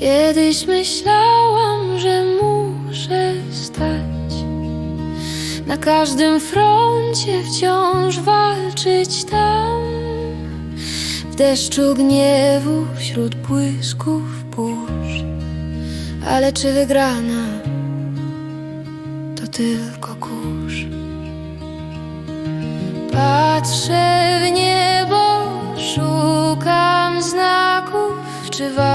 Kiedyś myślałam, że muszę stać Na każdym froncie wciąż walczyć tam. W deszczu gniewu, wśród błysków burz. Ale czy wygrana to tylko kurz? Patrzę w niebo, szukam znaków, czy warto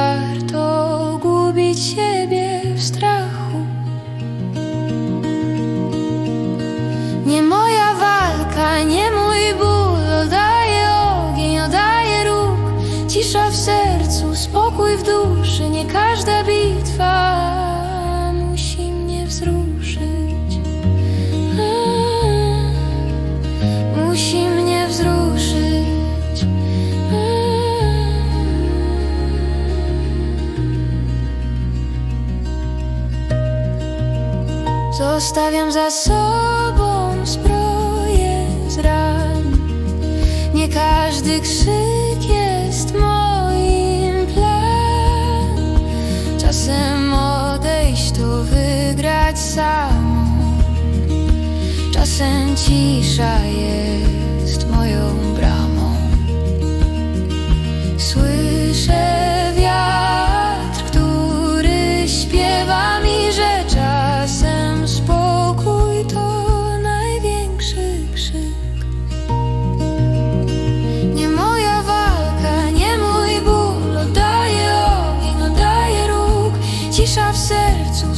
w duszy, nie każda bitwa musi mnie wzruszyć. Musi mnie wzruszyć. Zostawiam za sobą zbroję z ran. Nie każdy krzyk jest moim Czasem odejść to wygrać samą. Czasem cisza jest moją bramą. cisza w sercu